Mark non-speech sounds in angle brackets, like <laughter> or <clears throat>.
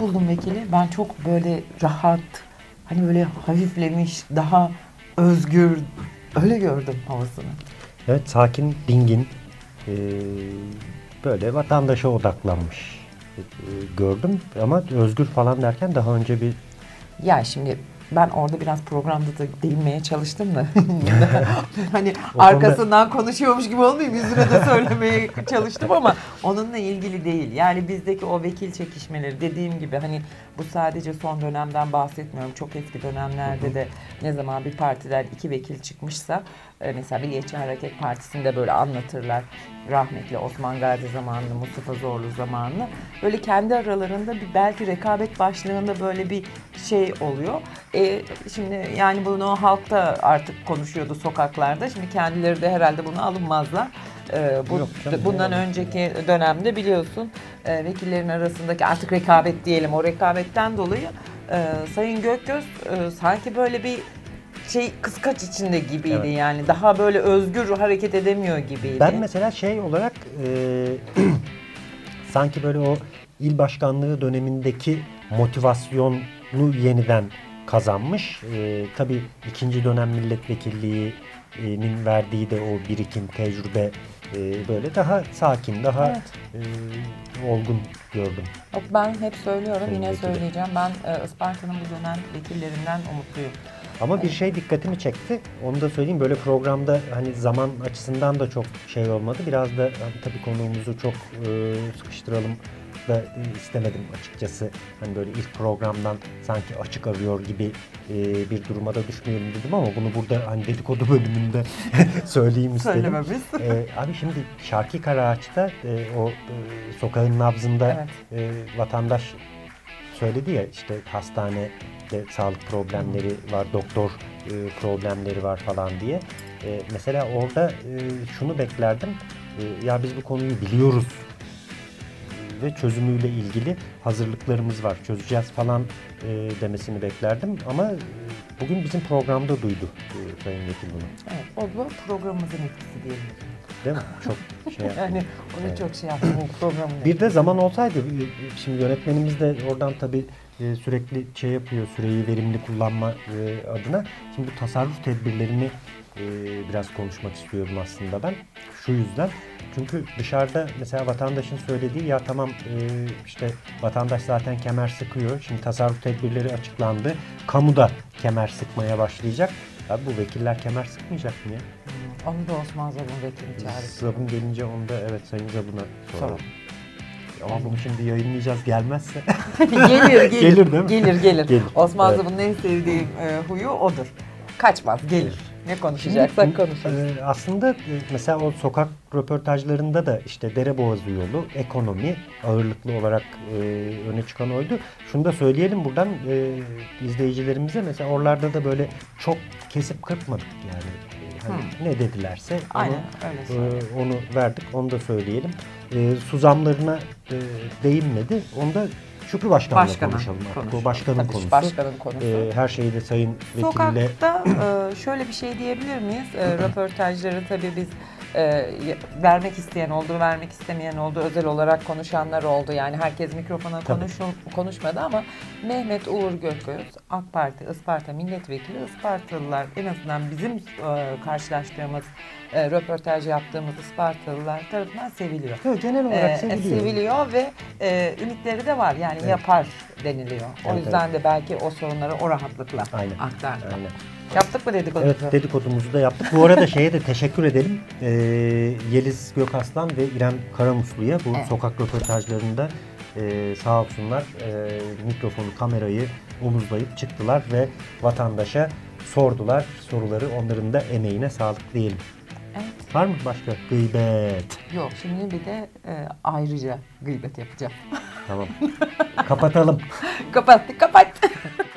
Nasıl buldun vekili? Ben çok böyle rahat, hani böyle hafiflemiş, daha özgür, öyle gördüm havasını. Evet sakin, dingin, e, böyle vatandaşa odaklanmış e, gördüm. Ama özgür falan derken daha önce bir Ya şimdi ben orada biraz programda da değinmeye çalıştım da. <laughs> hani arkasından konuşuyormuş gibi olmayayım yüzüne de söylemeye çalıştım ama onunla ilgili değil. Yani bizdeki o vekil çekişmeleri dediğim gibi hani bu sadece son dönemden bahsetmiyorum. Çok eski dönemlerde de ne zaman bir partiden iki vekil çıkmışsa e, mesela Milliyetçi Hareket Partisi'nde böyle anlatırlar. Rahmetli Osman Gazi zamanını, Mustafa Zorlu zamanını. Böyle kendi aralarında bir belki rekabet başlığında böyle bir şey oluyor. E, şimdi yani bunu halkta artık konuşuyordu sokaklarda. Şimdi kendileri de herhalde bunu alınmazlar. E, bu, Yok canım, bundan yani. önceki dönemde biliyorsun e, vekillerin arasındaki artık rekabet diyelim o rekabetten dolayı e, Sayın Gökgöz e, sanki böyle bir şey kıskaç içinde gibiydi Evet. yani daha böyle özgür hareket edemiyor gibiydi. Ben mesela şey olarak e, <clears throat> sanki böyle o il başkanlığı dönemindeki motivasyonu yeniden kazanmış. E, tabii ikinci dönem milletvekilliğinin verdiği de o birikim, tecrübe e, böyle daha sakin, daha Evet. e, olgun gördüm. Yok, ben hep söylüyorum Sayın yine vekili. söyleyeceğim ben e, Isparta'nın bu dönem vekillerinden umutluyum. Ama bir şey dikkatimi çekti. Onu da söyleyeyim. Böyle programda hani zaman açısından da çok şey olmadı. Biraz da hani tabii konuğumuzu çok e, sıkıştıralım da e, istemedim açıkçası. Hani böyle ilk programdan sanki açık arıyor gibi e, bir duruma da düşmeyelim dedim ama bunu burada hani dedikodu bölümünde <laughs> söyleyeyim istedim. Söylememiz. E, abi şimdi Şarkı Karaağaç'ta e, o e, sokağın nabzında e, vatandaş söyledi ya işte hastanede sağlık problemleri var, doktor e, problemleri var falan diye. E, mesela orada e, şunu beklerdim. E, ya biz bu konuyu biliyoruz ve çözümüyle ilgili hazırlıklarımız var. Çözeceğiz falan e, demesini beklerdim ama e, bugün bizim programda duydu e, Sayın Vekil bunu. Evet, o da programımızın etkisi diyelim. Değil mi? Çok şey. <laughs> Yani onu Evet. çok şey yaptı bu programın. Bir de zaman olsaydı, şimdi yönetmenimiz de oradan tabii e, sürekli şey yapıyor, süreyi verimli kullanma e, adına. Şimdi bu tasarruf tedbirlerini e, biraz konuşmak istiyorum aslında ben. Şu yüzden. Çünkü dışarıda mesela vatandaşın söylediği ya tamam e, işte vatandaş zaten kemer sıkıyor. Şimdi tasarruf tedbirleri açıklandı. Kamu da kemer sıkmaya başlayacak. Abi bu vekiller kemer sıkmayacak mı ya? Onu da Osman Zabun vekili çağırdı. Zabun gelince onu da evet Sayın Zabun'a soralım. Ama bunu şimdi yayınlayacağız gelmezse. <laughs> gelir, gelir. Gelir değil mi? Gelir, gelir. Gelir, Osman evet. Zabun'un en sevdiğim e, huyu odur. Kaçmaz, gelir. Ne konuşacaksak Şimdi, konuşuruz. e, aslında e, mesela o sokak röportajlarında da işte Dereboğazı yolu, ekonomi ağırlıklı olarak e, öne çıkan oydu. Şunu da söyleyelim buradan e, izleyicilerimize mesela oralarda da böyle çok kesip kırpmadık yani. Hani ne dedilerse onu, Aynen öyle e, onu verdik, onu da söyleyelim. E, su zamlarına e, değinmedi. Onu da Şükrü Başkan'la Başkanın konuşalım artık. konuşalım. O başkanın Tabii, konusu. Başkanın konusu. E, her şeyi de Sayın Vekille Sokakta e, şöyle bir şey diyebilir miyiz? E, <clears throat> röportajları tabii biz e, vermek isteyen oldu, vermek istemeyen oldu, özel olarak konuşanlar oldu. Yani herkes mikrofona Tabii. konuşul- konuşmadı ama Mehmet Uğur Gökgöz, AK Parti, Isparta Milletvekili, Ispartalılar en azından bizim e, karşılaştığımız, e, röportaj yaptığımız Ispartalılar tarafından seviliyor. Evet, genel olarak Ee, seviliyor. seviliyor ve e, ümitleri de var. Yani Evet. yapar deniliyor. O Evet, yüzden de belki o sorunları o rahatlıkla Aynen. aktardı. Aynen. Yaptık mı dedik Evet dedikodumuzu da yaptık. Bu arada şeye de teşekkür edelim. Ee, Yeliz Gökaslan ve İrem Karamuslu'ya bu Evet. sokak röportajlarında e, sağ olsunlar e, mikrofonu, kamerayı omuzlayıp çıktılar ve vatandaşa sordular soruları. Onların da emeğine sağlık diyelim. Evet. Var mı başka gıybet? Yok şimdi bir de e, ayrıca gıybet yapacağım. Tamam. Kapatalım. <laughs> Kapattık kapat. <laughs>